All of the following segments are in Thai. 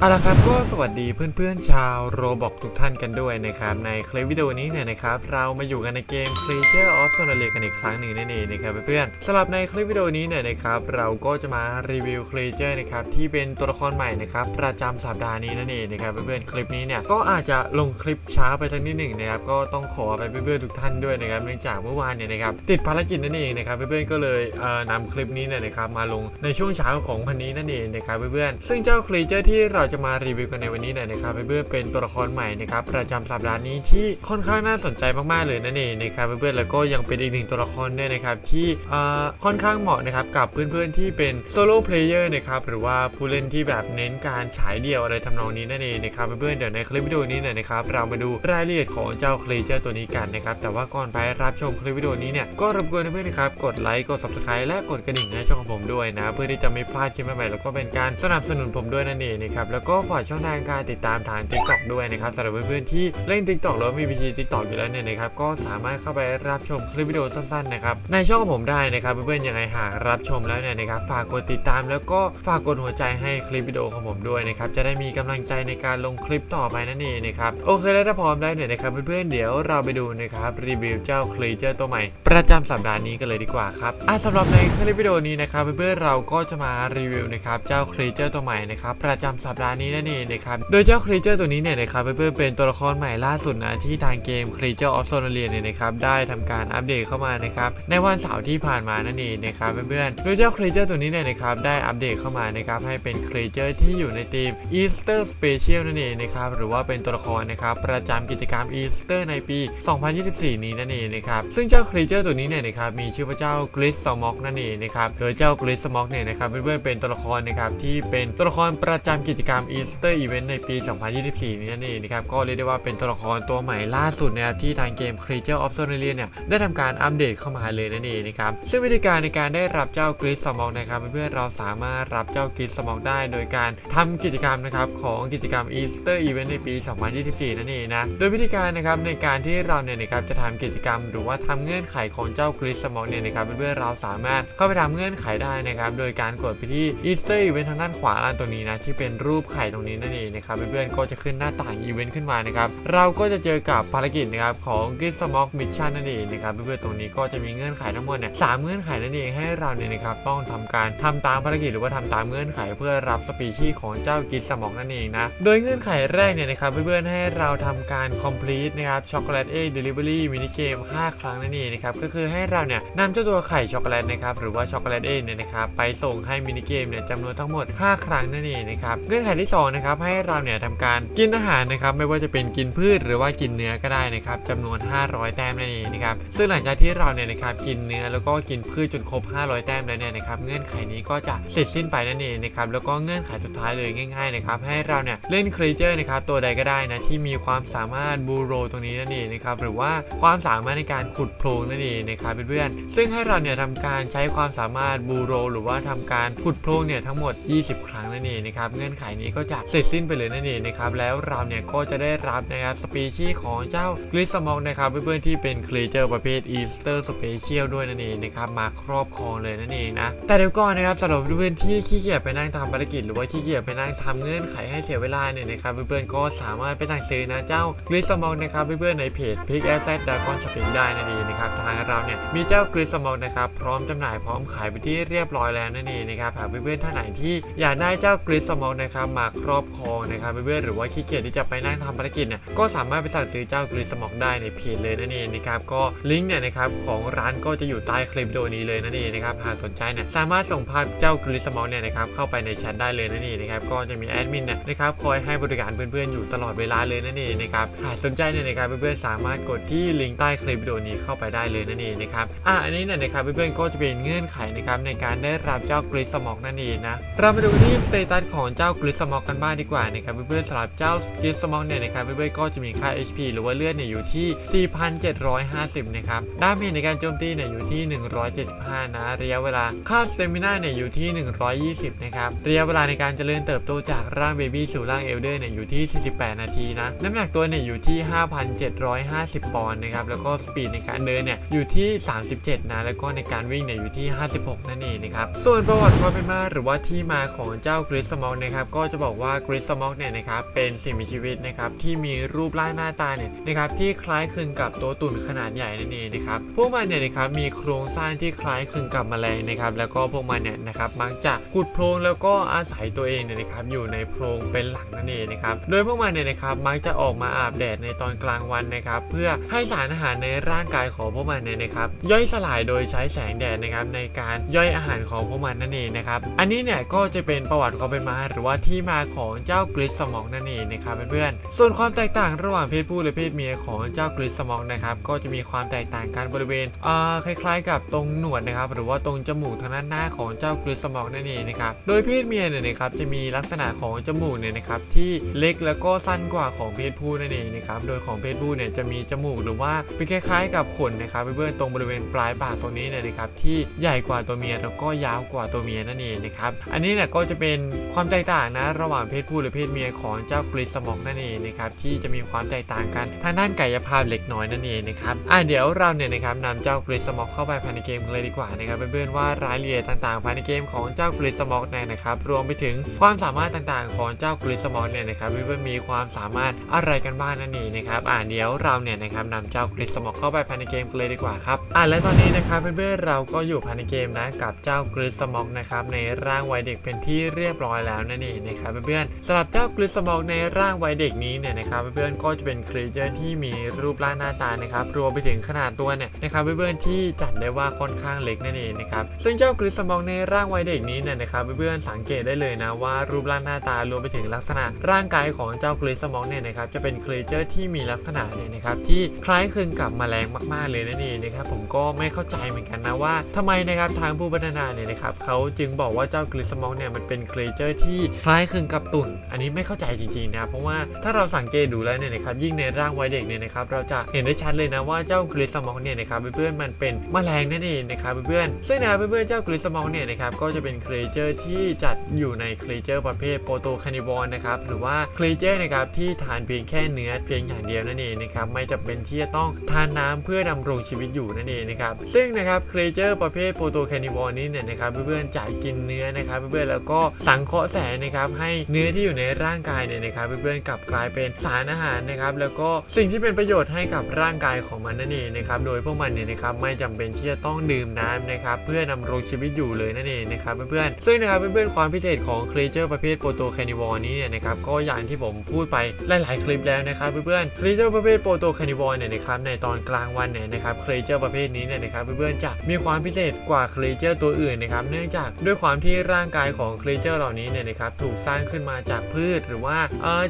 เอาละครับก็สวัสดีเพื่อนๆชาวโรบอกทุกท่านกันด้วยนะครับ ในคลิปวิดีโอนี้เนี่ยนะครับเรามาอยู่กันในเกม Creature of s o n a l i กันอีกครั้งหนึ่งนั่นเองนะครับเพื่อนๆสำหรับในคลิปวิดีโอนี้เนี่ยนะครับเราก็จะมารีวิว Creature นะครับที่เป็นตัวละครใหม่นะครับประจำสัปดาห์นี้นั่นเองนะครับเพื่อนๆคลิปนี้เนี่ยก็อาจจะลงคลิปช้าไปสักนิดหนึ่งนะครับก็ต้องขอไปเพื่อนๆทุกท่านด้วยนะครับเนื่องจากเมื่อวานเนี่ยนะครับติดภารกิจนั่นเองนะครับเพื่อนๆก็เลยเอ่อนำคลิปนี้เนี่ยนะครับมาลงในช่วงเช้าของวันนี้นั่นเองนะครับเพื่อนๆซึ่งเจ้า Creature ที่เราจะมารีวิวกันในวันนี้เนี่ยนะครับเพื่อนๆเป็นตัวละครใหม่นะครับประจำสัปดาห์นี้ที่ค่อนข้างน่าสนใจมากๆเลยนั่นเองนะครับเพื่อนๆแล้วก็ยังเป็นอีกหนึ่งตัวละครด้วยนะครับที่ค่อนข้างเหมาะนะครับกับเพื่อนๆที่เป็นโซโล่เพลเยอร์นะครับหรือว่าผู้เล่นที่แบบเน้นการฉายเดี่ยวอะไรทำนองนี้นั่นเองนะครับเพื่อนๆเดี๋ยวในคลิปวิดีโอนี้เนี่ยนะครับเรามาดูรายละเอียดของเจ้าเครีเจอร์ตัวนี้กันนะครับแต่ว่าก่อนไปรับชมคลิปวิดีโอนี้เนี่ยก็รบกวนเพื่อนๆนะครับกดไลค์กด subscribe และกดกระดิ่งในช่องของผมด้วยนะเพื่อที่จะไม่พลาดคลิปใหม่ๆแล้วก็เป็นการสนับสนุนผมด้วยนั่นเองนะครับแล้วก็ฝากช่องทางการติดตามทาง TikTok ด้วยนะครับสำหรับเพื่อนๆที่เล่น TikTok หรือว่ามีบัญชี TikTok อยู่แล้วเนี่ยนะครับก็สามารถเข้าไปรับชมคลิปวิดีโอสั้นๆนะครับในช่องของผมได้นะครับเพื่อนๆยังไงหากรับชมแล้วเนี่ยนะครับฝากกดติดตามแล้วก็ฝากกดหัวใจให้คลิปวิดีโอของผมด้วยนะครับจะได้มีกำลังใจในการลงคลิปต่อไปนั่นเองนะครับโอเคแล้วถ้าพร้อมแล้วเนี่ยนะครับเพื่อนๆเดี๋ยวเราไปดูนะครับรีวิวเจ้าคลีเจอร์ตัวใหม่ ประจำสัปดาห์นี้กันเลยดีกว่าครับอะสำหรับในคลิปวิดีโอนี้นะครับเพื่อนๆเราก็จะมารีวิวนะครับเจ้าคลีเจอร์ตัวใหม่นะครับประจำสัปดาห์นี้นั่นเองนะครับโดยเจ้าคลีเจอร์ตัวนี้เนี่ยนะครับเพื่อนๆเป็นตัวละครใหม่ล่าสุดนะที่ทางเกม Creature of Sonalia เนี่ยนะครับได้ทำการอัปเดตเข้ามานะครับในวันเสาร์ที่ผ่านมานั่นเองนะครับเพื่อนๆโดยเจ้า Creature ตัวนี้เนี่ยนะครับได้อัปเดตเข้ามานะครับให้เป็น Creature ที่อยู่ในทีม Easter Special นั่นเองนะครับหรือว่าเป็นตัวละครนะครับประจำกิจกรรม Easter ในปี 2024 นี้นั่นเองนะครับซึ่งเจ้า Creature ตัวนี้เนี่ยนะครับมีชื่อว่าเจ้า g l i s s m o k นั่นเองนะครับโดยเจ้า g l i s s m o k เนี่ยนะครับเพื่อนๆเป็นตัวละครนะครับที่เป็นตัวละครประจำกิจกรรม Easter Event ในปี 2024 นี้นั่นเองนะครับ ก็เรียกได้ว่าเป็นตัวละครตัวใหม่ล่าสุดนะครับที่ทางเกม Creature of Sonalia เนี่ยได้ทำการอัปเดตเข้ามาเลยนั่นเองนะครับ ซึ่งวิธีการในการได้รับเจ้า g l i s s m o k นะครับเพื่อนๆเราสามารถรับเจ้า g l i s s m o k ได้ โดยการทำกิจกรรมนะครับของกิจกรรม Easter Event ในปี 2024 นั่นเองนะ โดยวิธีการนะครับในการที่เราเนี่ยนะครับจะทำกิจกรรม หรือว่าทำเงื่อนไขของเจ้า g l i s s m o k เนี่ยนะครับเพื่อนๆเราสามารถเข้าไปทำเงื่อนไขได้นะครับโดยการกดไปที่ Easter Event ทางด้านขวาล่างตรงนี้นะที่เป็นรูปไข่ตรงนี้นั่นเองนะครับเพื่อนๆก็จะขึ้นหน้าต่างอีเวนต์ขึ้นมานะครับเราก็จะเจอกับภารกิจนะครับของ g i s m o k Mission นั่นเองนะครับเพื่อนๆตรงนี้ก็จะมีเงื่อนไขทั้งหมดเนี่ยสามเงื่อนไขนั่นเองให้เราเนี่ยนะครับต้องทำการทำตามภารกิจหรือว่าทำตามเงื่อนไขเพื่อรับสปีชีส์ของเจ้า g i s m o k นั่นเองนะโดยเงื่อนไขแรกเนี่ยนะครับเพื่อนๆให้เราทำการ complete นะครับช็อกโกแลตเอ็ก delivery มินิเกม5 ครั้งนั่นเองนะครับก็คือให้เราเนี่ยนำเจ้าตัวไข่ช็อกโกแลตนะครับหรือว่าช็อกโกแลตเอ็กเนี่ยนะครับไปส่งให้มินิเกมเนี่ยจำนวนทั้งหมด 5 ครั้งนั่นเองนะครับเงื่อนไขที่2นะครับให้เราเนี่ยทำการกินอาหารนะครับไม่ว่าจะเป็นกินพืชหรือว่ากินเนื้อก็ได้นะครับจำนวน 500 แต้มนั่นเองนะครับซึ่งหลังจากที่เราเนี่ยนะครับกินเนื้อแล้วก็กินพืชจนครบ 500 แต้มแล้วเนี่ยนะครับเงื่อนไขนี้ก็จะเสร็จสิ้นไปนั่นเองนะครับแล้วก็เงื่อนไขสุดท้ายเลยง่ายๆนะครับให้เราเนี่ยเล่นครีเจอร์นะครับตัวใดก็ได้นะที่มีความสามารถบูโรตรงนี้นั่นเองนะครับหรือว่าความสามารถในการขุดโพรงนั่นเองนะครับเพื่อนๆซึ่งให้เราเนี่ยทำการใช้ความสามารถบูโร หรือว่าทำการขุดโพรงเนี่ยทั้งหมด 20 ครั้งนั่นเองนะครับเงื่อนไขนี้ก็จะเสร็จสิ้นไปเลยนั่นเองนะครับแล้วเราเนี่ยก็จะได้รับนะครับสปีชีส์ของเจ้ากริสมองนะครับเพื่อนๆที่เป็นครีเจอร์ประเภทอีสเตอร์สเปเชียลด้วยนั่นเองนะครับมาครอบครองเลยนั่นเองนะแต่เดี๋ยวก่อนนะครับสำหรับเพื่อนๆที่ขี้เกียจไปนั่งทำภารกิจ หรือว่าขี้เกียจไปนั่งทำเงื่อนไขให้เสียเวลาเนี่ยนะครับเพื่อนๆก็สามารถไปสั่งซื้อนะเจ้ากริสมองนะครับเพื่อนๆในเพจ Pick a s s e t Dragon Shopping ได้นั่นเองนะครับทางเราเนี่ยมีเจ้ากริสมองนะครับพร้อมจำหน่ายพร้อมขายไปที่เรียบร้อยแล้วนั่นเองนะครับหากเพื่อนๆท่านไหนที่อยากได้เจ้ากริสมองนะครับมาครอบครองนะครับเพื่อนๆหรือว่าขี้เกียจที่จะไปนั่งทำภารกิจเนี่ยก็สามารถไปสั่งซื้อเจ้ากริสมองได้ในเพจเลยนั่นเองนะครับก็ลิงก์เนี่ยนะครับของร้านก็จะอยู่ใต้คลิปวิดีโอนี้เลยนั่นเองนะครับหากสนใจเนี่ยสามารถส่งภาพเจ้ากริสมองเนี่ยนะครับเข้าไปในแชทได้เลยนั่นเองนะครับก็จะมีแอดมินเนี่ยนะครับคอยให้บริการเพื่อนๆอยู่ตลอดเวลาเลยนั่นเองนะครับหากสนใจเนี่ยนะครับเพื่อนๆสามารถกดที่ลิงก์ใต้คลิปวิดีโอนี้เข้าไปได้เลยนั่นเองนะครับอะอันนี้เนี่ยนะครับเพื่อนๆก็จะเป็นเงื่อนไขนะครับในการได้รับเจ้ากริสมองนั่นเองนะเรามาดูที่สเตตัสของเจ้ากริสสมอกกันบ้างดีกว่านะครับเพื่อนๆสำหรับเจ้ากริสมอกเนี่ยนะครับเพื่อนๆก็จะมีค่า HP หรือว่าเลือดเนี่ยอยู่ที่ 4,750 นะครับดาเมจในการโจมตีเนี่ยอยู่ที่ 175 นะ ระยะเวลาค่าสเตมินาเนี่ยอยู่ที่ 120 นะครับ ระยะเวลาในการเจริญเติบโตจากร่างเบบี้สู่ร่างเอลเดอร์เนี่ยอยู่ที่ 48 นาทีนะ น้ำหนักตัวเนี่ยอยู่ที่ 5,750 ปอนด์นะครับ แล้วก็สปีดในการเดินเนี่ยอยู่ที่ 37 นะ แล้วก็ในการวิ่งเนี่ยอยู่ที่ 56 นั่นเองนะครับ ส่วนประวัติความเป็นมาหรือว่าที่มาของเจ้ากริสมอกนะครับก็จะบอกว่ากริสมอกเนี่ยนะครับเป็นสิ่งมีชีวิตนะครับที่มีรูปร่างหน้าตาเนี่ยนะครับที่คล้ายคลึงกับตัวตุ่นขนาดใหญ่นั่นเองนะครับพวกมันเนี่ยนะครับมีโครงสร้างที่คล้ายคลึงกับแมลงนะครับแล้วก็พวกมันเนี่ยนะครับมักจะขุดโพรงแล้วก็อาศัยตัวเองเนี่ยนะครับอยู่ในโพรงเป็นหลักนั่นเองนะครับโดยพวกมันเนี่ยนะครับมักจะออกมาอาบแดดในตอนกลางวันนะครับเพื่อให้สารอาหารในร่างกายของพวกมันเนี่ยนะครับย่อยสลายโดยใช้แสงแดดนะครับในการย่อยอาหารของพวกมันนั่นเองนะครับอันนี้เนี่ยก็จะเป็นประวัติความเป็นมาหรือว่าที่ที่มาของเจ้ากริสสมองนั่นเองนะครับเพื่อนๆส่วนความแตกต่างระหว่างเพศผู้และเพศเมียของเจ้ากริสสมองนะครับก็จะมีความแตกต่างกันบริเวณอ่าคล้ายๆ กับตรงหนวดนะครับ หรือว่าตรงจมูกทางด้านหน้าของเจ้ากริสสมองนั่นเองนะครับโดยเพศเมียเนี่ยนะครับจะมีลักษณะของจมูกเนี่ยนะครับที่เล็กแล้วก็สั้นกว่าของเพศผู้นั่นเองนะครับโดยของเพศผู้เนี่ยจะมีจมูกหรือว่าเป็นคล้ายๆ กับขนนะครับเพื่อนๆตรงบริเวณปลายปากตรงนี้เนี่ยนะครับที่ใหญ่กว่าตัวเมียแล้วก็ยาวกว่าตัวเมียนั่นเองนะครับอันนี้เนี่ยก็จะเป็นความแตกต่างนะระหว่างเพศผู้หรือเพศเมียของเจ้ากริสมองนั่นเองนะครับที่จะมีความแตกต่างกันทางด้านกายภาพเล็กน้อยนั่นเองนะครับอะเดี๋ยวเราเนี่ยนะครับนำเจ้ากริสมองเข้าไปภายในเกมเลยดีกว่านะครับเพื่อนๆว่ารายละเอียดต่างๆภายในเกมของเจ้ากริสมองเนี่ยนะครับรวมไปถึงความสามารถต่างๆ ของเจ้ากริสมองเนี่ยนะครับเพื่อนๆมีความสามารถอะไรกันบ้างนั่นเองนะครับอะเดี๋ยวเราเนี่ยนะครับนำเจ้ากริสมองเข้าไปภายในเกมเลยดีกว่าครับอะและตอนนี้นะครับเพื่อนๆเราก็อยู่ภายในเกมนะกับเจ้ากริสมองนะครับในร่างวัยเด็กเป็นที่เรียบร้อยแล้วนั่นเองนะครับเพื่อนๆสำหรับเจ้ากริสมองในร่างวัยเด็กนี้เนี่ยนะครับเพื่อนๆก็จะเป็นครีเจอร์ที่มีรูปร่างหน้าตานะครับรวมไปถึงขนาดตัวเนี่ยนะครับเพื่อนๆที่จัดได้ว่าค่อนข้างเล็กนั่นเองนะครับซึ่งเจ้ากริสมองในร่างวัยเด็กนี้เนี่ยนะครับเพื่อนๆสังเกตได้เลยนะว่ารูปร่างหน้าตารวมไปถึงลักษณะร่างกายของเจ้ากริสมองเนี่ยนะครับจะเป็นครีเจอร์ที่มีลักษณะเนี่ยนะครับที่คล้ายคลึงกับแมลงมาก ๆเลยนั่นเองนะครับผมก็ไม่เข้าใจเหมือนกันนะว่าทำไมนะครับทางผู้พัฒนาเนี่ยนะครับเขาจึงบอกว่าเจ้ากริสมองเนี่ยมันเป็นครีเจอร์ที่คล้ายคลึงกับตุ่น อันนี้ไม่เข้าใจจริงๆนะ เพราะว่าถ้าเราสังเกตดูแล้วเนี่ยนะครับ ยิ่งในร่างวัยเด็กเนี่ยนะครับ เราจะเห็นได้ชัดเลยนะว่าเจ้ากริสมองเนี่ยนะครับเพื่อนๆมันเป็นแมลงนั่นเองนะครับเพื่อนๆซึ่งนะเพื่อนๆเจ้ากริสมองเนี่ยนะครับก็จะเป็นครีเจอร์ที่จัดอยู่ในครีเจอร์ประเภทโปรโตคานิวอร์นะครับหรือว่าครีเจอร์นะครับที่ทานเพียงแค่เนื้อเพียงอย่างเดียวนั่นเองนะครับไม่จำเป็นที่จะต้องทานน้ำเพื่อดำรงชีวิตอยู่นั่นเองนะครับซึ่งนะครับครีเจอร์ประเภทโปรโตคานิวอร์นี้เนี่ยนะครับเพื่อนๆจะกินเนื้อนะครับเพื่อนๆแล้วก็สังเคราะห์แสงนะครับให้เนื้อที่อยู่ในร่างกายเนี่ยนะครับเพื่อนๆกลับกลายเป็นสารอาหารนะครับแล้วก็สิ่งที่เป็นประโยชน์ให้กับร่างกายของมันนั่นเองนะครับโดยพวกมันเนี่ยนะครับไม่จำเป็นที่จะต้องดื่มน้ำนะครับเพื่อดำรงชีวิตอยู่เลยนั่นเองนะครับเพื่อนๆซึ่งนะครับเพื่อนๆความพิเศษของครีเจอร์ประเภทโปรโตแคนิวอร์นี้เนี่ยนะครับก็อย่างที่ผมพูดไปหลายๆคลิปแล้วนะครับเพื่อนๆครีเจอร์ประเภทโปรโตแคนิวอร์เนี่ยนะครับในตอนกลางวันเนี่ยนะครับครีเจอร์ประเภทนี้เนี่ยนะครับเพื่อนๆจะมีความพิเศษกว่าครีเจอร์ตัวอื่นนะครับเนื่องจากด้วยความที่ร่างกายของครีเจอร์เหล่านี้เนี่ยนะครับถูกสร้างขึ้นมาจากพืชหรือว่า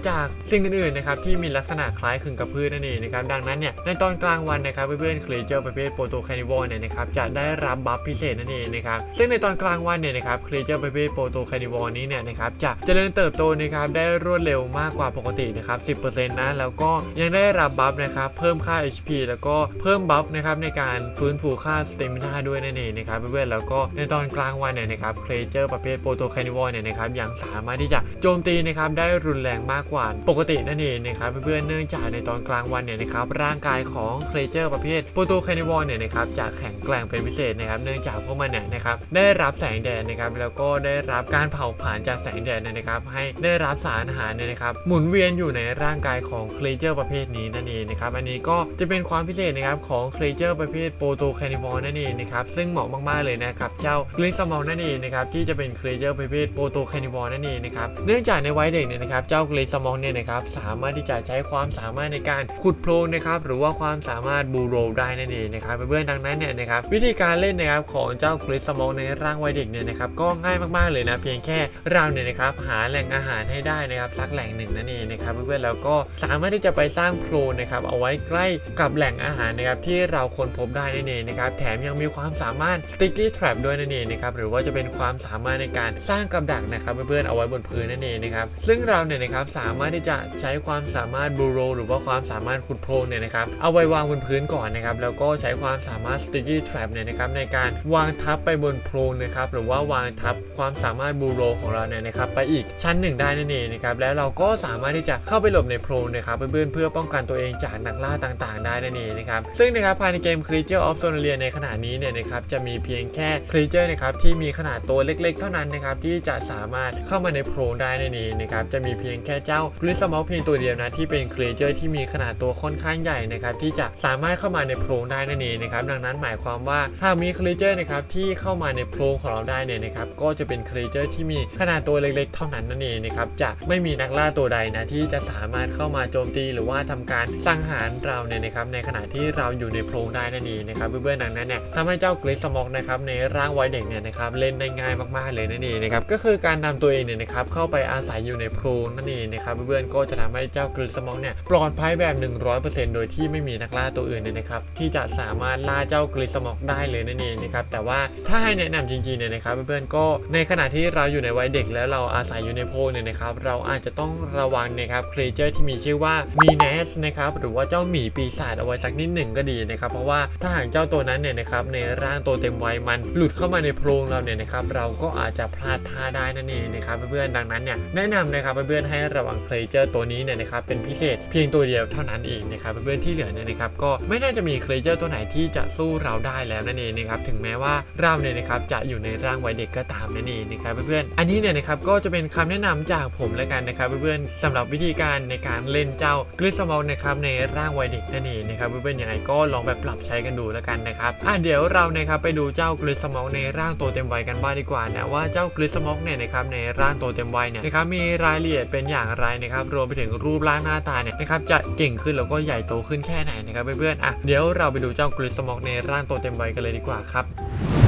จากสิ่งอื่นๆนะครับที่มีลักษณะคล้ายคลึงกับพืชนั่นเองนะครับดังนั้นเนี่ยในตอนกลางวันนะครับเพื่อนๆครีเจอร์ประเภทโปรโตแคนิวอร์เนี่ยนะครับจะได้รับบัฟพิเศษนั่นเองนะครับซึ่งในตอนกลางวันเนี่ยนะครับครีเจอร์ประเภทโปรโตแคนิวอร์นี้เนี่ยนะครับจะเจริญเติบโตนะครับได้รวดเร็วมากกว่าปกตินะครับ10%นะแล้วก็ยังได้รับบัฟนะครับเพิ่มค่า HP แล้วก็เพิ่มบัฟนะครับในการฟื้นฟูค่าสเตมินาด้วยนั่นเองนะครับเพื่อนๆแล้วก็ในตอนกลางวันเนี่ยนะครับครีเจอร์ประเภทโปรโตแคนิวอร์เนี่ยนะครับยังสามารถที่จะโจมตีนะครับได้รุนแรงมากกว่าปกตินั่นเองนะครับเพื่อนๆเนื่องจากในตอนกลางวันเนี่ยนะครับร่างกายของครีเจอร์ประเภทโปรโตแคนิวอร์เนี่ยนะครับจะแข็งแกร่งเป็นพิเศษนะครับเนื่องจากพวกมันเนี่ยนะครับได้รับแสงแดดนะครับแล้วก็ได้รับการเผาผลาญจากแสงแดดเนี่ยนะครับ ให้ได้รับสารอาหารเนี่ยนะครับหมุนเวียนอยู่ในร่างกายของครีเจอร์ประเภทนี้นั่นเองนะครับอันนี้ก็จะเป็นความพิเศษนะครับของครีเจอร์ประเภทโปรโตแคนิวอร์นั่นเองนะครับซึ่งเหมาะมากๆเลยนะครับเจ้ากลิสมองนั่นเองนะครับที่จะเป็นครีเจอร์ประเภทโปรโตแคนิวอร์นั่นเองนะครับเนื่องจากในวัยเด็กเนี่ยนะครับเจ้ากลิสมองเนี่ยนะครับสามารถที่จะใช้ความสามารถในการขุดโพรงนะครับหรือว่าความสามารถบูโรได้นั่นเองนะครับเพื่อนๆดังนั้นเนี่ยนะครับวิธีการเล่นนะครับของเจ้ากลิสมองในร่างวัยเด็กเนี่ยนะครับก็ง่ายมากๆเลยนะเพียงแค่เราเนี่ยนะครับหาแหล่งอาหารให้ได้นะครับสักแหล่งหนึ่งนั่นเองนะครับเพื่อนๆแล้วก็สามารถที่จะไปสร้างโพรงนะครับเอาไว้ใกล้กับแหล่งอาหารนะครับที่เราค้นพบได้นั่นเองนะครับแถมยังมีความสามารถ sticky trap ด้วยนั่นเองนะครับหรือว่าจะเป็นความสามารถในการสร้างกับดักนะครับเพื่อนๆเอาไว้บนนพื้นนั่นเองนะครับซึ่งเราเนี่ยนะครับสามารถที่จะใช้ความสามารถบูโรหรือว่าความสามารถขุดโพรงเนี่ยนะครับเอาไว้วางบนพื้นก่อนนะครับแล้วก็ใช้ความสามารถ sticky trap เนี่ยนะครับในการวางทับไปบนโพรงนะครับหรือว่าวางทับความสามารถบูโรของเราเนี่ยนะครับไปอีกชั้นหนึ่งได้นั่นเองนะครับแล้วเราก็สามารถที่จะเข้าไปหลบในโพรงนะครับเพื่อนๆเพื่อป้องกันตัวเองจากนักล่าต่างๆ ได้นั่นเองนะครับซึ่งนะครับภายในเกม Creature of Sonalia ในขณะนี้เนี่ยนะครับจะมีเพียงแค่ Creature นะครับที่มีขนาดตัวเล็ก ๆ เท่านั้นนะครับที่จะสามารถเข้ามาในโพรงได้นั่นเองนะครับจะมีเพียงแค่เจ้า g r i s m o เพียงตัวเดียวนะที่เป็น Creature ที่มีขนาดตัวค่อนข้างใหญ่นะครับที่จะสามารถเข้ามาในโพรงได้นั่นเองนะครับดังนั้นหมายความว่าหามี Creature นะครับที่เข้ามาในโพรงของเราได้เนี่ยนะครับก็จะเป็น Creature ที่มีขนาดตัวเล็กๆ เท่านั้นนั่นเองนะครับจะไม่มีนักล่าตัวใดนะที่จะสามารถเข้ามาโจมตี หรือว่าทำการสังหารเราเนี่ยนะครับในขณะที่เราอยู่ในโพรงได้นั่นเองนะครับเพื่อนๆดังนั้นเนี่ยทำให้เจ้ากริสมอกนะครับในร่างไวเด็กเนี่ยนะครับเล่นได้ง่ายมากๆเลยนั่นเองนะครับก็คือการนำตัวเองเนี่ยนะครับเข้าไปอาศัยอยู่ในโพรงนั่นเองนะครับเพื่อนๆก็จะทำให้เจ้ากริสมอกเนี่ยปลอดภัยแบบ 100%โดยที่ไม่มีนักล่าตัวอื่นเนี่ยนะครับที่จะสามารถล่าเจ้ากริสมอกได้เลยนั่นเองนะครับแต่ว่าถ้าให้แนะนำจริงๆเนี่ยนะครับเพื่อนๆก็ในขณะที่เราอยู่ในวัยเด็กแล้วเราอาศัยอยู่ในโพรงเนี่ยนะครับเราอาจจะต้องระวังนะครับครีเจอร์ที่มีชื่อว่ามีเนสนะครับหรือว่าเจ้าหมีปีศาจเอาไว้สักนิดหนึ่งก็ดีนะครับเพราะว่าถ้าหากเจ้าตัวนั้นเนี่ยนะครับในร่างตัวเต็มวัยมันหลุดเข้ามาในโพรงเราเนี่ยนะครับเราก็อาจจะพลาดท่าได้นั่นเองนะครับเพื่อนๆ ดังนั้นเนี่ยแนะนำนะครับเพื่อนๆให้ระวังครีเจอร์ตัวนี้เนี่ยนะครับเป็นพิเศษเพียงตัวเดียวเท่านั้นเองนะครับเพื่อนๆที่เหลือเนี่ยนะครับก็ไม่น่าจะมีครีเจอร์ตัวไหนที่จะสู้เราได้แล้วนั่นเองนะครับถึงแม้ว่าเราเนี่ยนะครับจะอยู่ในร่างวัยเด็กก็ตามนั่นเองนะครับเพื่อนๆอันนี้เนี่ยนะครับก็จะเป็นคำแนะนำจากผมแล้วกันนะครับเพื่อนๆสำหรับวิธีการในการเล่นเจ้ากริสมอลนะครับในร่างวัยเด็กนั่นเองนะครับเพื่อนๆยังไงก็ลองแบบปรับใช้กันดูแล้วกันนะครับอะเดี๋ยวเรานะครับไปดูเจ้ากริสมอลในร่างตัวเต็มวัยกันบ้างดีกว่านะว่าเจ้ากริสมอลเนี่ยนะครับในร่างตัวเต็มวัยเนี่ยนะครับมีรายละเอียดเป็นอย่างไรนะครับรวมไปถึงรูปร่างหน้าตาเนี่ยนะครับจะเก่งขึ้นแล้วก็ใหญ่โตขึ้นแค่ไหนนะครับเพื่อนๆอะเดี๋ยวเราไปดูเจ้ากริสมอกในร่างตัวเต็มวัยกันเลยดีกว่าครับ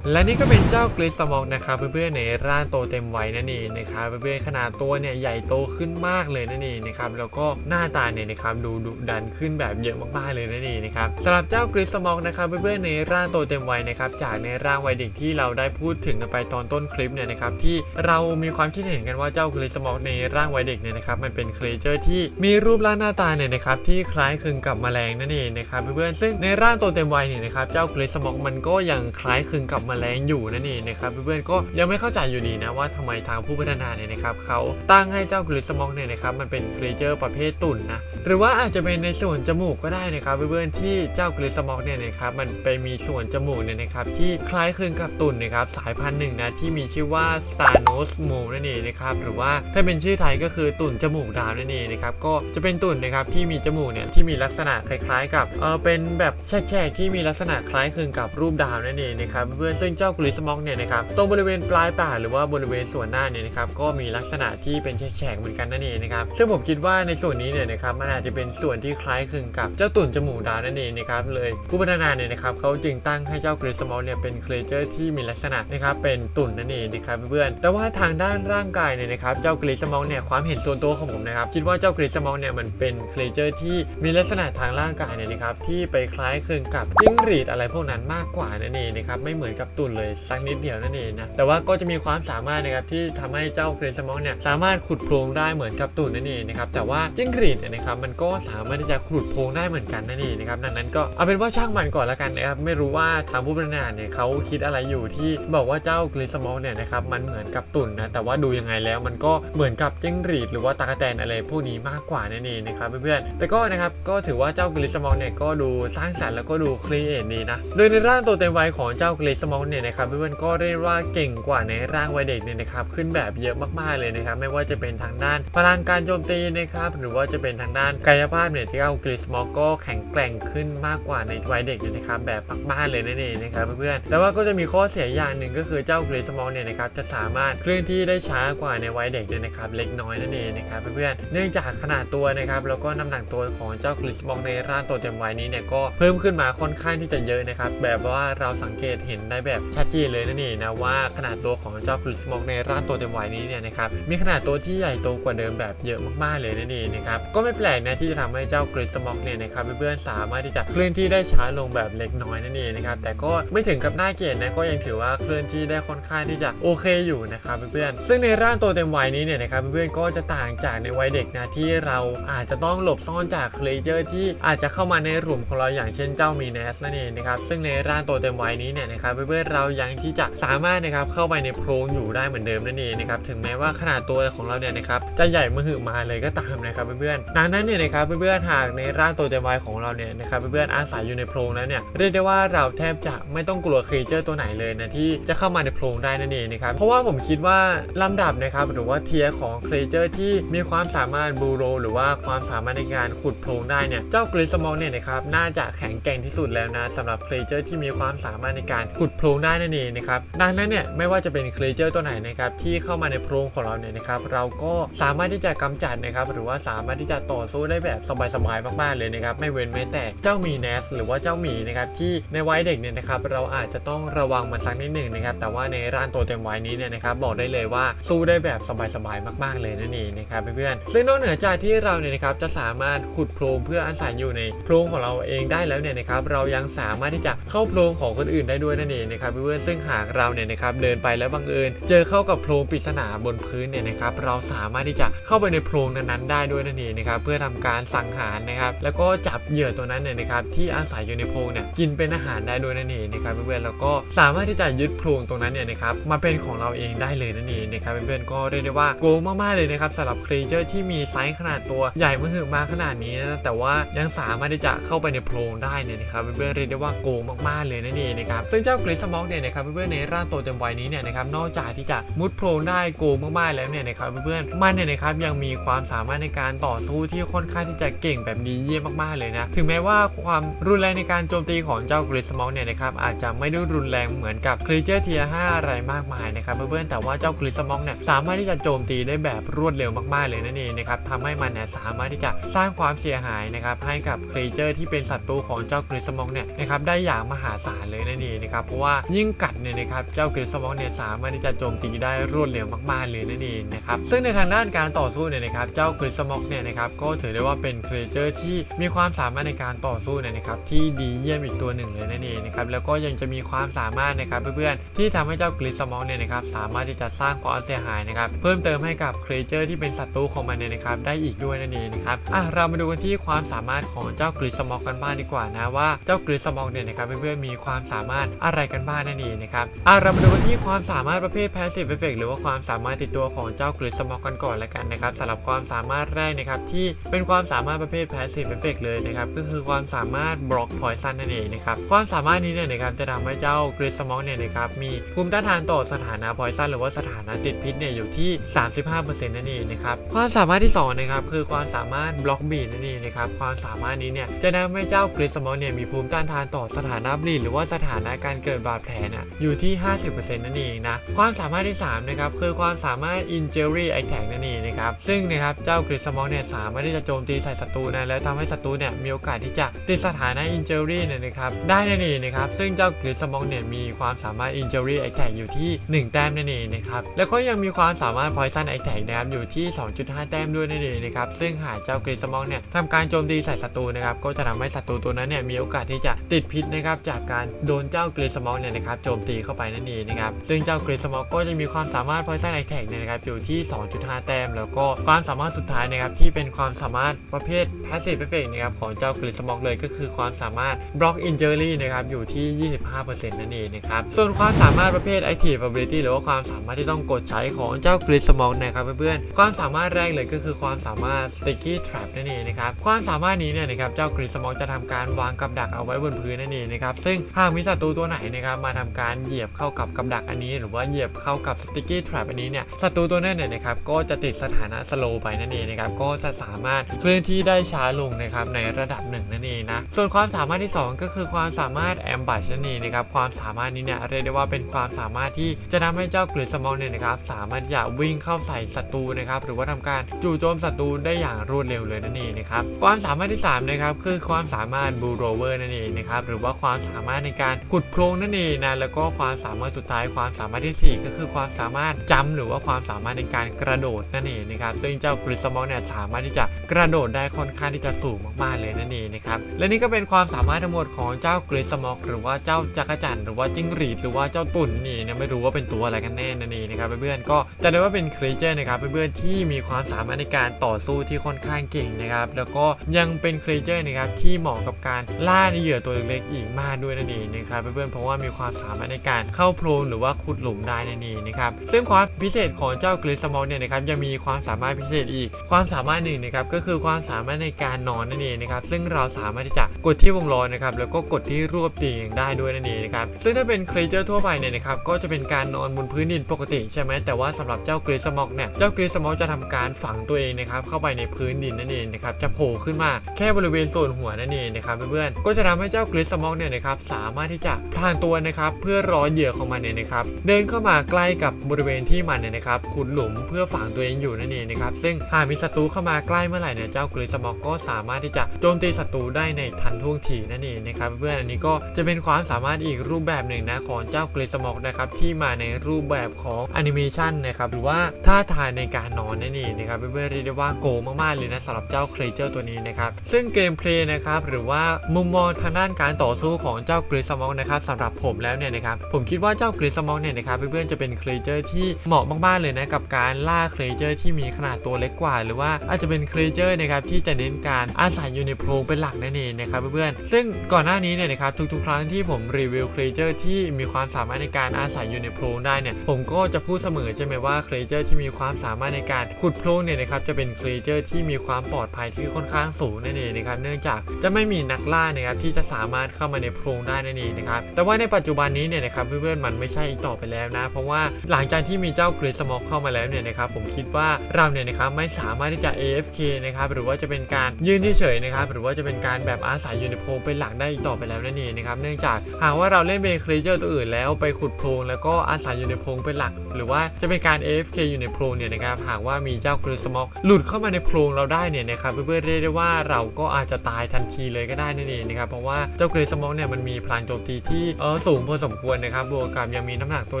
และนี่ก็เป็นเจ้า กริสมอกนะครับเพื่อนๆในร่างโตเต็มวัยนั่นเองนะครับเพื่อนๆขนาดตัวเนี่ยใหญ่โตขึ้นมากเลยนั่นเองนะครับแล้วก็หน้าตาเนี่ยนะครับดูดุดันขึ้นแบบเยอะมากๆเลยนั่นเองนะครับสำหรับเจ้ากริสมอกนะครับเพื่อนๆในร่างโตเต็มวัยนะครับจากในร่างวัยเด็กที่เราได้พูดถึงกันไปตอนต้นคลิปเนี่ยนะครับที่เรามีความคิดเห็นกันว่าเจ้ากริสมอกในร่างวัยเด็กเนี่ยนะครับมันเป็นครีเจอร์ที่มีรูปร่างหน้าตาเนี่ยนะครับที่คล้ายคลึงกับแมลงนั่นเองนะครับเพื่อนๆซึ่งในร่างโตเต็มวัยเนี่ยนะครับเจ้ากริสมอกมันก็ยังคล้ายคลึงกับแมลงแรงอยู่นั่นเองนะครับเพื่อนๆก็ยังไม่เข้าใจอยู่ดีนะว่าทำไมทางผู้พัฒนาเนี่ยนะครับเขาตั้งให้เจ้ากริสมอกเนี่ยนะครับมันเป็นครีเจอร์ประเภทตุ่นนะหรือว่าอาจจะเป็นในส่วนจมูกก็ได้นะครับเพื่อนๆที่เจ้ากริสมอกเนี่ยนะครับมันไปมีส่วนจมูกเนี่ยนะครับที่คล้ายคลึงกับตุ่นนะครับสายพันธุ์หนึ่งนะที่มีชื่อว่า Star Nose Mole นั่นเองนะครับหรือว่าถ้าเป็นชื่อไทยก็คือตุ่นจมูกดาวนั่นเองนะครับก็จะเป็นตุ่นนะครับที่มีจมูกเนี่ยที่มีลักษณะคล้ายๆ กับเออเป็นแบบแฉกๆที่มีลักษณะคล้ายคลึงกับรูปดาวนั่นเองนะครับเพื่อนซึ่งเจ้ากริสมอกเนี่ยนะครับตรงบริเวณปลายปากหรือว่าบริเวณส่วนหน้าเนี่ยนะครับก็มีลักษณะที่เป็นแฉกเหมือนกันนั่นเองนะครับซึ่งผมคิดว่าในส่วนนี้เนี่ยนะครับมันอาจจะเป็นส่วนที่คล้ายคลึงกับเจ้าตุ่นจมูกดาวนั่นเองนะครับเลยผู้พัฒนาเนี่ยนะครับเขาจึงตั้งให้เจ้ากริสมอกเนี่ยเป็นเครเจอร์ที่มีลักษณะนะครับเป็นตุ่นนั่นเองนะครับเพื่อนๆแต่ว่าทางด้านร่างกายเนี่ยนะครับเจ้ากริสมอกเนี่ยความเห็นส่วนตัวของผมนะครับคิดว่าเจ้ากริสมอกเนี่ยมันเป็นเครเจอร์ที่มีลักษณะทางร่างกายเนี่ยนะครับที่ไปคล้ายคลึงกับจิ้งหรีดอะไรพวกนั้นมากกว่านั่นเองนะครับไม่เหมือนกับตุ่นเลยสักนิดเดียวนั่นเองนะแต่ว่าก็จะมีความสามารถนะครับที่ทำให้เจ้าเครนสมองเนี่ยสามารถขุดโพรงได้เหมือนกับตุ่นนั่นเองนะครับแต่ว่าจิ้งหรีดเนี่ยนะครับมันก็สามารถที่จะขุดโพรงได้เหมือนกันนั่นเองนะครับดังนั้นก็เอาเป็นว่าช่างมันก่อนละกันนะครับไม่รู้ว่าทางผู้พัฒนารเนี่ยเขาคิดอะไรอยู่ที่บอกว่าเจ้าเครนสมองเนี่ยนะครับมันเหมือนกับตุ่นนะแต่ว่าดูยังไงแล้วมันก็เหมือนกับจิ้งหรีดหรือว่าตากแตนอะไรพวกนี้มากกว่านั่นเองนะครับเพื่อนๆแต่ก็นะครับก็ถือว่าเจ้ากริสมองเนี่ยก็ดูสร้างสรรค์แล้วก็ดูครีเอทดีนะโดยในร่างตัวเต็มวัยของเจ้ากริสมององเนี่ยนะครับเพื่อนๆก็เรียกว่าเก่งกว่าในร่างวัยเด็กเนี่ยนะครับขึ้นแบบเยอะมากๆเลยนะครับไม่ว่าจะเป็นทางด้านพลังการโจมตีนะครับหรือว่าจะเป็นทางด้านกายภาพเนี่ยที่เจ้ากริสมอลก็แข็งแกร่งขึ้นมากกว่าในวัยเด็กเนี่ยนะครับแบบมากๆเลยนั่นเองนะครับเพื่อนๆแต่ว่าก็จะมีข้อเสียอย่างหนึ่งก็คือเจ้ากริสมอลเนี่ยนะครับจะสามารถเคลื่อนที่ได้ช้ากว่าในวัยเด็กเนี่ยนะครับเล็กน้อยนั่นเองนะครับเพื่อนๆเนื่องจากขนาดตัวนะครับแล้วก็น้ำหนักตัวของเจ้ากริสมอลในร่างตัวเต็มวัยนี้เนี่ยก็เพิ่มขึ้นมาค่อนข้างที่จะเยอะนะครับแบบว่าเราสังเกตเห็นได้แบบชัดเจนเลยนั่นเองนะว่าขนาดตัวของเจ้ากริสมอลในร่างตัวเต็มวัยนี้เนี่ยนะครับมีขนาดตัวที่ใหญ่โตกว่าเดิมแบบเยอะมากๆเลยนั่นเองนะครับก็ไม่แปลกนะที่จะทำให้เจ้ากริสมอลเนี่ยนะครับเพื่อนๆสามารถที่จะเคลื่อนที่ได้ช้าลงแบบเล็กน้อยนั่นเองนะครับแต่ก็ไม่ถึงกับน่าเกลียดนะก็ยังถือว่าเคลื่อนที่ได้ค่อนข้างที่จะโอเคอยู่นะครับเพื่อนๆซึ่งในร่างตัวเต็มวัยนี้เนี่ยนะครับเพื่อนๆก็จะต่างจากในวัยเด็กนะที่เราอาจจะต้องหลบซ่อนจากเคลเจอร์ที่อาจจะเข้ามาในหลุมของเราอย่างเช่นเจ้ามีเนสนั่นเองนะครับซึ่งในร่างตัวเต็มวัยนี้เนี่ยนะครับเพื่อนๆเรายังที่จะสามารถนะครับเข้าไปในโพรงอยู่ได้เหมือนเดิมนั่นเองนะครับถึงแม้ว่าขนาดตัวของเราเนี่ยนะครับจะใหญ่มหึมาเลยก็ตามนะครับเพื่อนๆดังนั้นเนี่ยนะครับเพื่อนๆหากในร่างตัวเต็มวัยของเราเนี่ยนะครับเพื่อนๆอาศัยอยู่ในโพรงแล้วเนี่ยเรียกได้ว่าเราแทบจะไม่ต้องกลัวเคเจอร์ตัวไหนเลยนะที่จะเข้ามาในโพรงได้นั่นเองนะครับเพราะว่าผมคิดว่าลำดับนะครับหรือว่าเทียของเคเจอร์ที่มีความสามารถบูโรหรือว่าความสามารถในการขุดโพรงได้เนี่ยเจ้ากริสมองเนี่ยนะครับน่าจะแข็งแกร่งที่สุดแล้วนะสำหรับเคเจอร์ที่มีความสามารถในการขุดโพรงได้นั่นเองนะครับดังนั้นเนี่ยไม่ว่าจะเป็นเคเจอร์ตัวไหนนะครับที่เข้ามาในโพรงของเราเนี่ยนะครับเราก็สามารถที่จะกำจัดนะครับหรือว่าสามารถที่จะต่อสู้ได้แบบสบายๆมากๆเลยนะครับไม่เว้นแม้แต่เจ้ามีเนสหรือว่าเจ้าหมีนะครับที่ในวัยเด็กเนี่ยนะครับเราอาจจะต้องระวังมันสักนิดหนึ่งนะครับแต่ว่าในร่างตัวเต็มวัยนี้เนี่ยนะครับบอกได้เลยว่าสู้ได้แบบสบายๆมาก ๆเลยนั่นเองนะครับเพื่อนๆซึ่งนอกเหนือจากที่เราเนี่ยนะครับจะสามารถขุดโพรงเพื่ออาศัยอยู่ในโพรงของเราเองได้แล้วเนี่ยนะครับเรายังสามารถที่จะเข้าโพรงของคนอื่นได้ด้วยนั่นเองนะครับเพื่อนๆซึ่งหากเราเนี่ยนะครับเดินไปแล้วบังเอิญ เจอเข้ากับโพรงปริศนาบนพื้นเนี่ยนะครับเราสามารถที่จะเข้าไปในโพรงนั้นๆได้ด้วยนั่นเองนะครับเพื่อทำการสังหารนะครับแล้วก็จับเหยื่อตัวนั้นเนี่ยนะครับที่อาศัยอยู่ในโพรงเนี่ยกินเป็นอาหารได้ด้วยนั่นเองนะครับเพื่อนๆแล้วก็สามารถที่จะยึดโพรงตรงนั้นเนี่ยนะครับมาเป็นของเราเองได้เลยนั่นเองนะครับเพื่อนๆก็เรียกได้ว่าโกงมากๆเลยนะครับสำหรับครีเจอร์ที่มีไซส์ขนาดตัวใหญ่มหึมาขนาดนี้นะแต่ว่ายังสามารถที่จะเข้าไปในโพรงได้เนี่ยนะครับเพื่อนๆเรียกได้ว่าโกงมากๆเลยนั่นเองนะครับซึ่งเจ้ากริสมอกเนี่ยนะครับเพื่อนๆในร่างตัวเต็มวัยนี้เนี่ยนะครับนอกจากที่จะมุดโพรงได้โกงมากๆแล้วเนี่ยนะครับเพื่อนๆมันเนี่ยนะครับยังมีความสามารถในการต่อสู้ที่ค่อนข้างที่จะเก่งแบบดีเยี่ยมมากๆเลยนะถึงแม้ว่าความรุนแรงในการโจมตีของเจ้ากริสมอกเนี่ยนะครับอาจจะไม่ได้รุนแรงเหมือนกับครีเจอร์เทีย5อะไรมากมายนะครับเพื่อนๆแต่ว่าเจ้ากริสมอกเนี่ยสามารถที่จะโจมตีได้แบบรวดเร็วมากๆเลยนั่นเองนะครับทำให้มันเนี่ยสามารถที่จะสร้างความเสียหายนะครับให้กับครีเจอร์ที่เป็นศัตรูของเจ้ากริสมอกเนี่ยนะครับได้อย่างมหาศาลเลยนั่นเองนะครับเพราะว่ายิ่งกัดเนี่ยนะครับเจ้ากริสมอกเนี่ยสามารถที่จะโจมตีได้รวดเร็วมากๆเลยนั่นเองนะครับซึ่งในทางด้านการต่อสู้เนี่ยนะครับเจ้ากริสมอกเนี่ยนะครับก็ถือได้ว่าเป็นครีเจอร์ที่มีความสามารถในการต่อสู้เนี่ยนะครับที่ดีเยี่ยมอีกตัวหนึ่งเลยนั่นเองนะครับแล้วก็ยังจะมีความสามารถนะครับเพื่อนๆที่ทำให้เจ้ากริสมอกเนี่ยนะครับสามารถที่จะสร้างความเสียหายนะครับเพิ่มเติมให้กับครีเจอร์ที่เป็นศัตรูของมันเนี่ยนะครับได้อีกด้วยนั่นเองนะครับอะเรามาดูกันที่ความสามารถของเจ้ากริสมอกกันบ้างดีกว่านะว่าเจ้ากริสมอกเนี่ยนะครับเพื่อนๆมีความสามารถอะไรกันบ้างนั่นเองนะครับอะเรามาดูกันที่ความสามารถประเภท passive effect หรือว่าความสามารถติดตัวของเจ้ากริสมอกกันก่อนละกันนะครับสำหรับความสามารถแรกนะครับที่เป็นความสามารถประเภท passive effect เลยนะครับก็คือความสามารถ block poison นั่นเองนะครับความสามารถนี้เนี่ยนะครับจะทำให้เจ้ากริสมอกเนี่ยนะครับมีภูมิต้านทานต่อสถานะ poison หรือว่าสถานะติดพิษเนี่ยอยู่ที่ 35%นั่นเองนะครับความสามารถที่สองนะครับคือความสามารถ block beat นั่นเองนะครับความสามารถนี้เนี่ยจะทำให้เจ้ากริสมอกเนี่ยมีภูมิต้านทานต่อสถานะบีดหรือว่าสถานะการเกิดบาดแผลเนี่ยอยู่ที่ 50%นั่นเองนะ ความสามารถที่ 3 นะครับ คือความสามารถ injury attack นั่นเองนะครับ ซึ่งนะครับ เจ้ากริสมอกเนี่ยสามารถที่จะโจมตีใส่ศัตรูนะ แล้วทำให้ศัตรูเนี่ยมีโอกาสที่จะติดสถานะ injury เนี่ยนะครับ ได้นั่นเองนะครับ ซึ่งเจ้ากริสมอกเนี่ยมีความสามารถ injury attack อยู่ที่ 1 แต้มนั่นเองนะครับ แล้วก็ยังมีความสามารถ poison attack นะครับ อยู่ที่ 2.5 แต้มด้วยนั่นเองนะครับ ซึ่งหากเจ้ากริสมอกเนี่ยทำการโจมตีใส่ศัตรูนะครับ ก็จะทำให้ศัตรูตัวนั้นเนี่ยมีโอกาสที่จะติดพิษนะครับจากการโดนเจ้ากริสมอเนี่ยนะครับโจมตีเข้าไปนั่นเองนะครับซึ่งเจ้ากริสมอกก็จะมีความสามารถ poison attack เนี่ยนะครับอยู่ที่ 2.5 แต้ม แล้วก็ความสามารถสุดท้ายนะครับที่เป็นความสามารถประเภท passive effect นะครับของเจ้ากริสมอกเลยก็คือความสามารถ block injury นะครับอยู่ที่ 25%นั่นเองนะครับส่วนความสามารถประเภท active ability หรือว่าความสามารถที่ต้องกดใช้ของเจ้ากริสมอกนะครับเพื่อนๆความสามารถแรกเลยก็คือความสามารถ sticky trap นั่นเองนะครับความสามารถนี้เนี่ยนะครับเจ้ากริสมอกจะทำการวางกับดักเอาไว้บนพื้นนั่นเองนะครับซึ่งหากมีศัตรูตัวไหนนะครับนะครับมาทำการเหยียบเข้ากับกับดักอันนี้ หรือว่าเหยียบเข้ากับสติกกี้ทรัพอันนี้เนี่ยศัตรูตัวนั้นเนี่ยนะครับก็จะติดสถานะสโลไปนั่นเองนะครับก็จะสามารถเคลื่อนที่ได้ช้าลงนะครับในระดับหนึ่งนั่นเองนะส่วนความสามารถที่ 2 ก็คือความสามารถแอมบัชนั่นเองนะครับความสามารถนี้เนี่ยเรียกได้ว่าเป็นความสามารถที่จะทำให้เจ้ากริสมอลเนี่ยนะครับสามารถที่จะวิ่งเข้าใส่ศัตรูนะครับหรือว่าทำการจู่โจมศัตรูได้อย่างรวดเร็วเลยนั่นเองนะครับความสามารถที่3นะครับคือความสามารถบูโรเวอร์นั่นเองนะครับหรือว่าความสามารถในการขุดโพรงนั่นเองนะแล้วก็ความสามารถสุดท้ายความสามารถทีสี่4 ก็คือความสามารถจำหรือว่าความสามารถในการกระโดดนั่นเองนะครับซึ่งเจ้ากริสมอลเนี่ยสามารถที่จะกระโดดได้ค่อนข้างที่จะสูงมากๆเลยนั่นเองนะครับและนี่ก็เป็นความสามารถทั้งหมดของเจ้ากริสมอลหรือว่าเจ้าจักรจันหรือว่าจิ้งหรีดหรือว่าเจ้าตุ่นนี่เนี่ยไม่รู้ว่าเป็นตัวอะไรกันแน่นั่นเองนะครับเพื่อนๆก็จะได้ว่าเป็นครีเจอร์นะครับเพื่อนๆที่มีความสามารถในการต่อสู้ที่ค่อนข้างเก่งนะครับแล้วก็ยังเป็นครีเจอร์นะครับที่เหมาะกับการล่าเหยื่อตัวเล็กๆอีกมากด้วยนั่นเองนะครับเพื่อนๆเพราะว่ามีความสามารถในการเข้าโพรงหรือว่าขุดหลุมได้นั่นเองนะครับซึ่งความพิเศษของเจ้ากริสมอลเนี่ยนะครับยังมีความสามารถพิเศษอีก ความสามารถหนึ่งนะครับก็คือความสามารถในการนอนนั่นเองนะครับซึ่งเราสามารถที่จะกดที่วงล้อนะครับแล้วก็กดที่รวบเตียงได้ด้วยนั่นเองนะครับซึ่งถ้าเป็นครีเจอร์ทั่วไปเนี่ยนะครับก็จะเป็นการนอนบนพื้นดินปกติใช่ไหมแต่ว่าสำหรับเจ้ากริสมอลเนี่ยเจ้ากริสมอลจะทำการฝังตัวเองนะครับเข้าไปในพื้นดินนั่นเองนะครับจะโผล่ขึ้นมาแค่บริเวณโซนหัวนั่นเองนะครับเพื่อนๆก็จะทำให้เจ้ากริสมอลเนี่ยนะครับสามารถที่จะพลางตัวนะครับเพื่อรอเหยื่อของมันเนี่ยนะครับ เดินเข้ามาใกล้กับบริเวณที่มันเนี่ยนะครับขุดหลุมเพื่อฝังตัวเองอยู่นั่นเองนะครับซึ่งหากมีศัตรูเข้ามาใกล้เมื่อไหร่เนี่ยเจ้ากริสมอลก็สามารถที่จะโจมตีศัตรูได้ในทันท่วงทีนั่นเองนะครับเพื่อนอันนี้ก็จะเป็นความสามารถอีกรูปแบบหนึ่งนะของเจ้ากริสมอลนะครับที่มาในรูปแบบของแอนิเมชันนะครับหรือว่าท่าทางในการนอนนั่นเองนะครับเพื่อนๆเรียกได้ว่าโกมากๆเลยนะสำหรับเจ้าครีเจอร์ตัวนี้นะครับซึ่งเกมเพลย์นะครับหรือว่ามุมมองทางด้านการต่อสู้ของเจ้ากริสมอลนะครับสำหรับผมแล้วเนี่ยนะครับผมคิดว่าเจ้ากริสมอลเนี่ยนะครับเพื่อนๆจะเป็นครีเจอร์ที่เหมาะมากๆเลยนะกับการล่าครีเจอร์ที่มีขนาดตัวเล็กกว่า หรือว่าอาจจะเป็นครีเจอร์นะครับที่จะเน้นการอาศัยอยู่ในโพรงเป็นหลักนั่นเองนะครับเพื่อนๆซึ่งก่อนหน้านี้เนี่ยนะครับทุกๆ ครั้งที่ผมรีวิวครีเจอร์ที่มีความสามารถในการอาศัยอยู่ในโพรงได้เนี่ยผมก็จะพูดเสมอใช่ไหมว่าครีเจอร์ที่มีความสามารถในการขุดโพรงเนี่ยนะครับจะเป็นครีเจอร์ที่มีความปลอดภัยที่ค่อนข้างสูงนั่นเองนะครับเนื่องจากจะไม่มีนักล่านะครับที่จะสามารถเข้ามาในโพรงได้นั่นเองนะครับแต่ว่าในปัจจุบันนี้เนี่ยนะครับเพื่อนๆมันไม่ใช่อีกต่อไปแล้วนะ เพราะว่าหลังจากที่มีเจ้ากรีสมอกเข้ามาแล้วเนี่ยนะครับผมคิดว่าเราเนี่ยนะครับไม่สามารถที่จะ AFK นะครับหรือว่าจะเป็นการยืนเฉยๆนะครับหรือว่าจะเป็นการแบบอาศัยอยู่ในโพรงเป็นหลักได้อีกต่อไปแล้วนั่นเองนะครับเนื่องจากหากว่าเราเล่นเป็นครีเจอร์ตัวอื่นแล้วไปขุดโพรงแล้วก็อาศัยอยู่ในโพรงเป็นหลัก หรือว่าจะเป็นการ AFK อยู่ในโพรงเนี่ยนะครับหากว่ามีเจ้ากรีสมอกหลุดเข้ามาในโพรงเราได้เนี่ยนะครับเพื่อนๆเรียกได้ว่าเราก็อาจจะตายทันทีเลยก็ได้นั่นเองนะครับเพราะว่าเจ้ากรีสมอกเนี่ยมันมีพลังโจมตีที่เออสูงพอสมควรนะครับบวกกับยังมีน้ำหนักตัว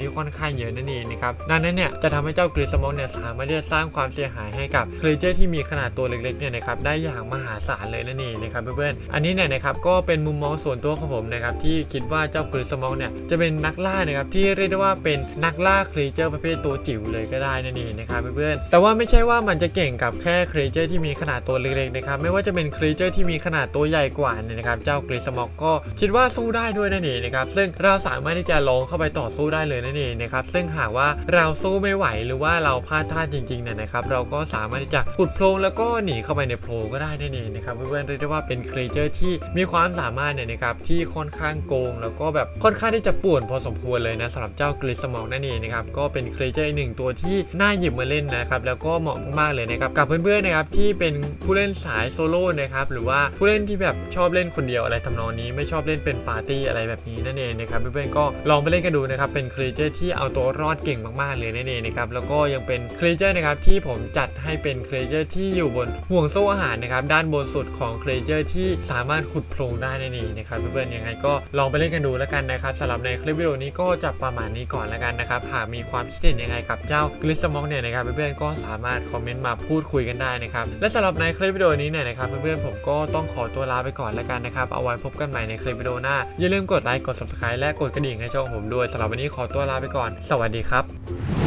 ที่ค่อนข้างเยอะนั่นเองนะครับดังนั้นเนี่ยจะทำให้เจ้ากรีสมอกเนี่ยสามารถที่จะสร้างความเสียหายให้กับครีเจอร์ที่มีขนาดตัวเล็กๆเนี่ยนะครับได้อย่างมหาศาลเลยนั่นเองนะครับเพื่อนๆอันนี้เนี่ยนะครับก็เป็นมุมมองส่วนตัวของผมนะครับที่คิดว่าเจ้ากรีสมอกเนี่ยจะเป็นนักล่านะครับที่เรียกได้ว่าเป็นนักล่าครีเจอร์ประเภทตัวจิ๋วเลยก็ได้นั่นเองนะครับเพื่อนๆแต่ว่าไม่ใช่ว่ามันจะเก่งกับแค่ครีเจอร์ที่มีขนาดตัวเล็กๆนะครับไม่ว่าจะเป็นครีเจอร์ที่มีขนาดตัวใหญ่กว่าเนี่ยนะครับเจ้ากรีสมอกก็คิดว่าสู้ได้ด้วยนั่นเองนะครับซึ่งเราสามารถที่จะลองเข้าไปต่อสู้ได้เลยนั่นเองนะครับซึ่งหากว่าเราสู้ไม่ไหวหรือว่าเราพลาดท่าจริงๆเนี่ยนะครับ เราก็สามารถที่จะขุดโพรงแล้วก็หนีเข้าไปในโพรงก็ได้นั่นเองนะครับเพื่อนๆเรียกได้ว่าเป็นครีเจอร์ที่มีความสามารถเนี่ยนะครับที่ค่อนข้างโกง แล้วก็แบบค่อนข้างที่จะป่วนพอสมควรเลยนะสำหรับเจ้ากริสมองนั่นเองนะครับก็เป็นครีเจอร์อีกหนึ่งตัวที่น่าหยิบมาเล่นนะครับแล้วก็เหมาะมากๆเลยนะครับกับเพื่อนๆนะครับที่เป็นผู้เล่นสายโซโล่นะครับหรือว่าผู้เล่นที่แบบชอบเล่นคนเดียวอะไรทำนองนี้ไม่ชอบเล่นเป็นปาร์ตี้อะไรแบบนี้นั่นเองนะครับเพื่อนๆก็ลองไปเล่นกันดูนะครับเป็นครีเจอร์ที่เอาตัวรอดเก่งมากๆเลยนั่นเองนะครับแล้วก็ยังเป็นครีเจอร์นะครับที่ผมจัดให้เป็นครีเจอร์ที่อยู่บนห่วงโซ่อาหารนะครับด้านบนสุดของครีเจอร์ที่สามารถขุดโพรงได้นั่นเองนะครับเพื่อนๆยังไงก็ลองไปเล่นกันดูแล้วกันนะครับสำหรับในคลิปวิดีโอนี้ก็จะประมาณนี้ก่อนแล้วกันนะครับหากมีความคิดเห็นยังไงกับเจ้ากริสมองเนี่ยนะครับเพื่อนๆก็สามารถคอมเมนต์มาพูดคุยกันได้นะครับและสำหรับในคลิปวิดีโอนี้เนี่ยนะครับเพื่อนๆผมก็ต้องขอตัวลาไปก่อนแล้วกันนะครับเอาไว้พบกันใหม่ในคลิปวิดีโอหน้าอย่าลืมกดไลค์กด subscribe และกดกระดิ่งให้ช่องผมด้วยสำหรับวันนี้ขอตัวลาไปก่อน สวัสดีครับ